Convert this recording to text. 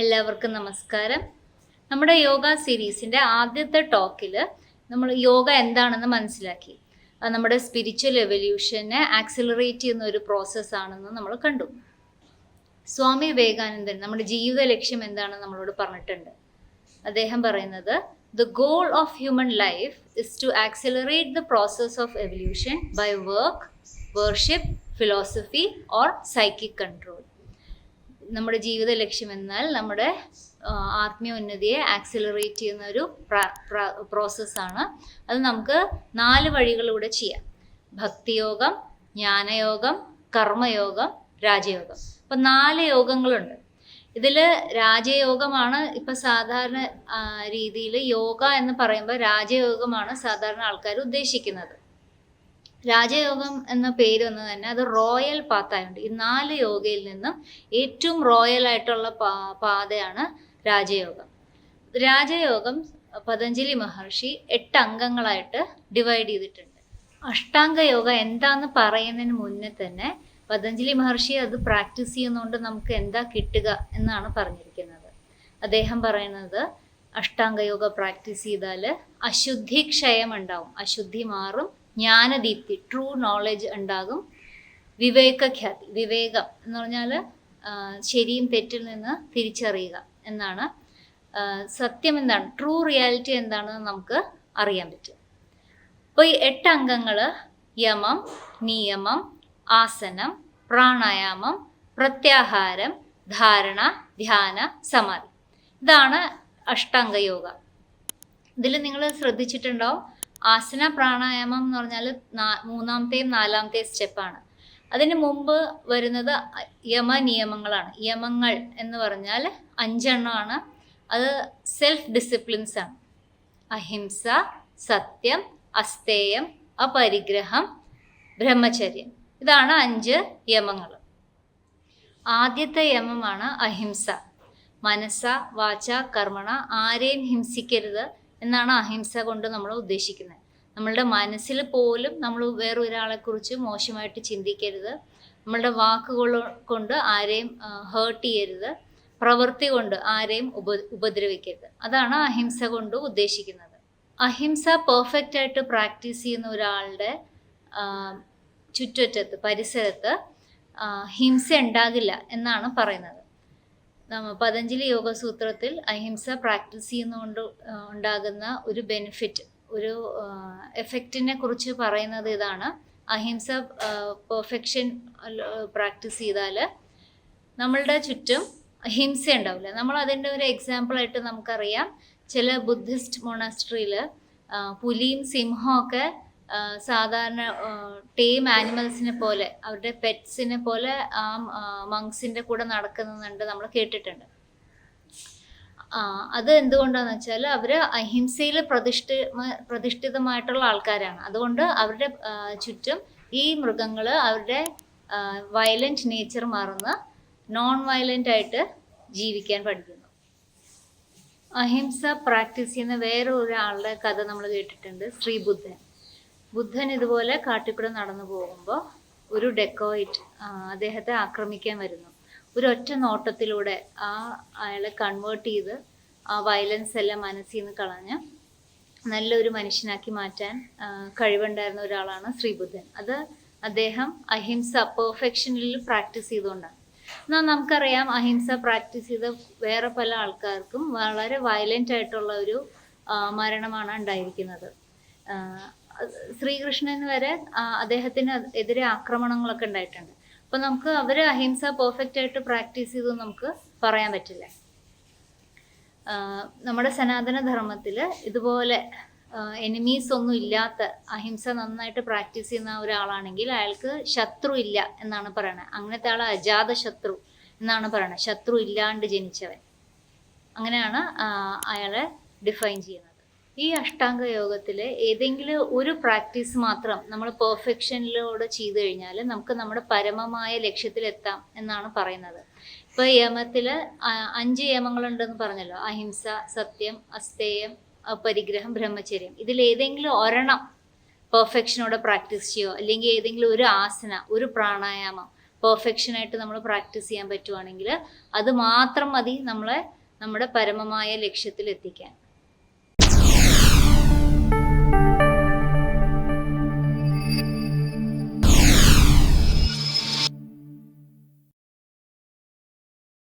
എല്ലാവർക്കും നമസ്കാരം. നമ്മുടെ യോഗ സീരീസിന്റെ ആദ്യത്തെ ടോക്കിൽ നമ്മൾ യോഗ എന്താണെന്ന് മനസ്സിലാക്കി. നമ്മുടെ സ്പിരിച്വൽ എവല്യൂഷനെ ആക്സിലറേറ്റ് ചെയ്യുന്ന ഒരു പ്രോസസ്സാണെന്ന് നമ്മൾ കണ്ടു. സ്വാമി വിവേകാനന്ദൻ നമ്മുടെ ജീവിത ലക്ഷ്യം എന്താണെന്ന് നമ്മളോട് പറഞ്ഞിട്ടുണ്ട്. അദ്ദേഹം പറയുന്നത് the goal of human life is to accelerate the process of evolution by work worship philosophy or psychic control നമ്മുടെ ജീവിത ലക്ഷ്യം എന്നാൽ നമ്മുടെ ആത്മീയ ഉന്നതിയെ ആക്സിലറേറ്റ് ചെയ്യുന്ന ഒരു പ്രോസസ്സാണ് അത് നമുക്ക് നാല് വഴികളിലൂടെ ചെയ്യാം. ഭക്തിയോഗം ജ്ഞാനയോഗം കർമ്മയോഗം രാജയോഗം. അപ്പം നാല് യോഗങ്ങളുണ്ട്. ഇതിൽ രാജയോഗമാണ് ഇപ്പം സാധാരണ രീതിയിൽ യോഗ എന്ന് പറയുമ്പോൾ രാജയോഗമാണ് സാധാരണ ആൾക്കാർ ഉദ്ദേശിക്കുന്നത്. രാജയോഗം എന്ന പേര് വന്ന് തന്നെ അത് റോയൽ പാത്തായുണ്ട് ഈ നാല് യോഗയിൽ നിന്നും ഏറ്റവും റോയൽ ആയിട്ടുള്ള പാതയാണ് രാജയോഗം. രാജയോഗം പതഞ്ജലി മഹർഷി എട്ട് അംഗങ്ങളായിട്ട് ഡിവൈഡ് ചെയ്തിട്ടുണ്ട്. അഷ്ടാംഗ യോഗ എന്താന്ന് പറയുന്നതിന് മുന്നേ തന്നെ പതഞ്ജലി മഹർഷി അത് പ്രാക്ടീസ് ചെയ്യുന്നതുകൊണ്ട് നമുക്ക് എന്താ കിട്ടുക എന്നാണ് പറഞ്ഞിരിക്കുന്നത്. അദ്ദേഹം പറയുന്നത് അഷ്ടാംഗ യോഗ പ്രാക്ടീസ് ചെയ്താൽ അശുദ്ധി ക്ഷയം ഉണ്ടാവും. അശുദ്ധി മാറും ജ്ഞാനദീപ്തി ട്രൂ നോളജ് ഉണ്ടാകും. വിവേകഖ്യാതി വിവേകം എന്ന് പറഞ്ഞാൽ ശരിയും തെറ്റിൽ നിന്ന് തിരിച്ചറിയുക എന്നാണ്. സത്യം എന്താണ്? ട്രൂ റിയാലിറ്റി എന്താണെന്ന് നമുക്ക് അറിയാൻ പറ്റും. അപ്പോൾ ഈ എട്ട് അംഗങ്ങൾ യമം നിയമം ആസനം പ്രാണായാമം പ്രത്യാഹാരം ധാരണ ധ്യാന സമാധി. ഇതാണ് അഷ്ടാംഗ യോഗ. ഇതിൽ നിങ്ങൾ ശ്രദ്ധിച്ചിട്ടുണ്ടാവും. ആസന പ്രാണായാമം എന്ന് പറഞ്ഞാൽ മൂന്നാമത്തെയും നാലാമത്തെയും സ്റ്റെപ്പാണ്. അതിന് മുമ്പ് വരുന്നത് യമ നിയമങ്ങളാണ്. യമങ്ങൾ എന്ന് പറഞ്ഞാൽ അഞ്ചെണ്ണമാണ്. അത് സെൽഫ് ഡിസിപ്ലിൻസ് ആണ്. അഹിംസ സത്യം അസ്തേയം അപരിഗ്രഹം ബ്രഹ്മചര്യം. ഇതാണ് അഞ്ച് യമങ്ങൾ ആദ്യത്തെ യമമാണ് അഹിംസ. മനസ്സ വാച കർമ്മണ ആരെയും ഹിംസിക്കരുത്. എന്നാണ് അഹിംസ കൊണ്ട് നമ്മൾ ഉദ്ദേശിക്കുന്നത്. നമ്മളുടെ മനസ്സിൽ പോലും നമ്മൾ വേറെ ഒരാളെക്കുറിച്ച് മോശമായിട്ട് ചിന്തിക്കരുത്. നമ്മളുടെ വാക്കുകൾ കൊണ്ട് ആരെയും ഹേർട്ട് ചെയ്യരുത്. പ്രവൃത്തി കൊണ്ട് ആരെയും ഉപ ഉപദ്രവിക്കരുത്. അതാണ് അഹിംസ കൊണ്ട് ഉദ്ദേശിക്കുന്നത്. അഹിംസ പെർഫെക്റ്റ് ആയിട്ട് പ്രാക്ടീസ് ചെയ്യുന്ന ഒരാളുടെ ചുറ്ററ്റത്ത് പരിസരത്ത് ഹിംസ ഉണ്ടാകില്ല എന്നാണ് പറയുന്നത്. നമ്മ യോഗ സൂത്രത്തിൽ അഹിംസ പ്രാക്ടീസ് ചെയ്യുന്നതുകൊണ്ട് ഉണ്ടാകുന്ന ഒരു ബെനിഫിറ്റ് ഒരു എഫക്റ്റിനെ കുറിച്ച് പറയുന്നത് ഇതാണ്. അഹിംസ പെർഫെക്ഷൻ പ്രാക്ടീസ് ചെയ്താൽ നമ്മളുടെ ചുറ്റും ഹിംസ ഉണ്ടാവില്ല. നമ്മൾ അതിന്റെ ഒരു എക്സാമ്പിളായിട്ട് നമുക്കറിയാം. ചില ബുദ്ധിസ്റ്റ് മൊണാസ്ട്രിയിൽ പുലിയും ആ, സാധാരണ ടേം ആനിമൽസിനെ പോലെ അവരുടെ പെറ്റ്സിനെ പോലെ ആ മങ്സിന്റെ കൂടെ നടക്കുന്നുണ്ട് നമ്മൾ കേട്ടിട്ടുണ്ട്. അത് എന്തുകൊണ്ടാന്ന് വെച്ചാൽ അവർ അഹിംസയിൽ പ്രതിഷ്ഠ പ്രതിഷ്ഠിതമായിട്ടുള്ള ആൾക്കാരാണ്. അതുകൊണ്ട് അവരുടെ ചുറ്റും ഈ മൃഗങ്ങൾ അവരുടെ വയലന്റ് നേച്ചർ മാറുന്ന നോൺ വയലന്റ് ആയിട്ട് ജീവിക്കാൻ പഠിക്കുന്നു. അഹിംസ പ്രാക്ടീസ് ചെയ്യുന്ന വേറെ ഒരാളുടെ കഥ നമ്മൾ കേട്ടിട്ടുണ്ട് ശ്രീബുദ്ധൻ. ബുദ്ധൻ ഇതുപോലെ കാട്ടിക്കൂടെ നടന്നു പോകുമ്പോൾ ഒരു ഡെക്കോയിറ്റ് അദ്ദേഹത്തെ ആക്രമിക്കാൻ വരുന്നു. ഒരു ഒറ്റ നോട്ടത്തിലൂടെ ആ അയാളെ കൺവേർട്ട് ചെയ്ത് ആ വയലൻസ് എല്ലാം മനസ്സിൽ നിന്ന് കളഞ്ഞ് നല്ലൊരു മനുഷ്യനാക്കി മാറ്റാൻ കഴിവുണ്ടായിരുന്ന ഒരാളാണ് ശ്രീബുദ്ധൻ അത് അദ്ദേഹം അഹിംസ പെർഫെക്ഷനിൽ പ്രാക്ടീസ് ചെയ്തുകൊണ്ടാണ്. എന്നാൽ നമുക്കറിയാം അഹിംസ പ്രാക്ടീസ് ചെയ്ത വേറെ പല ആൾക്കാർക്കും വളരെ വയലന്റ് ആയിട്ടുള്ള ഒരു മരണമാണ് ഉണ്ടായിരിക്കുന്നത്. ശ്രീകൃഷ്ണന് വരെ അദ്ദേഹത്തിന് എതിരെ ആക്രമണങ്ങളൊക്കെ ഉണ്ടായിട്ടുണ്ട്. അപ്പൊ നമുക്ക് അവർ അഹിംസ പെർഫെക്റ്റ് ആയിട്ട് പ്രാക്ടീസ് ചെയ്തു നമുക്ക് പറയാൻ പറ്റില്ല. നമ്മുടെ സനാതന ധർമ്മത്തിൽ ഇതുപോലെ എനിമീസ് ഒന്നും ഇല്ലാത്ത അഹിംസ നന്നായിട്ട് പ്രാക്ടീസ് ചെയ്യുന്ന ഒരാളാണെങ്കിൽ അയാൾക്ക് ശത്രു ഇല്ല എന്നാണ് പറയണത് അങ്ങനത്തെ ആൾ അജാത ശത്രു എന്നാണ് പറയണത് ശത്രു ഇല്ലാണ്ട് ജനിച്ചവൻ. അങ്ങനെയാണ് അയാളെ ഡിഫൈൻ ചെയ്യുന്നത്. ഈ അഷ്ടാംഗ യോഗത്തിൽ ഏതെങ്കിലും ഒരു പ്രാക്ടീസ് മാത്രം നമ്മൾ പെർഫെക്ഷനിലൂടെ ചെയ്തു കഴിഞ്ഞാൽ നമുക്ക് നമ്മുടെ പരമമായ ലക്ഷ്യത്തിലെത്താം എന്നാണ് പറയുന്നത്. ഇപ്പോൾ യമത്തിൽ അഞ്ച് യമങ്ങളുണ്ടെന്ന് പറഞ്ഞല്ലോ. അഹിംസ സത്യം അസ്തേയം പരിഗ്രഹം ബ്രഹ്മചര്യം. ഇതിൽ ഏതെങ്കിലും ഒരെണ്ണം പെർഫെക്ഷനോടെ പ്രാക്ടീസ് ചെയ്യോ അല്ലെങ്കിൽ ഏതെങ്കിലും ഒരു ആസന ഒരു പ്രാണായാമം പെർഫെക്ഷനായിട്ട് നമ്മൾ പ്രാക്ടീസ് ചെയ്യാൻ പറ്റുവാണെങ്കിൽ അത് മാത്രം മതി നമ്മളെ നമ്മുടെ പരമമായ ലക്ഷ്യത്തിൽ എത്തിക്കാൻ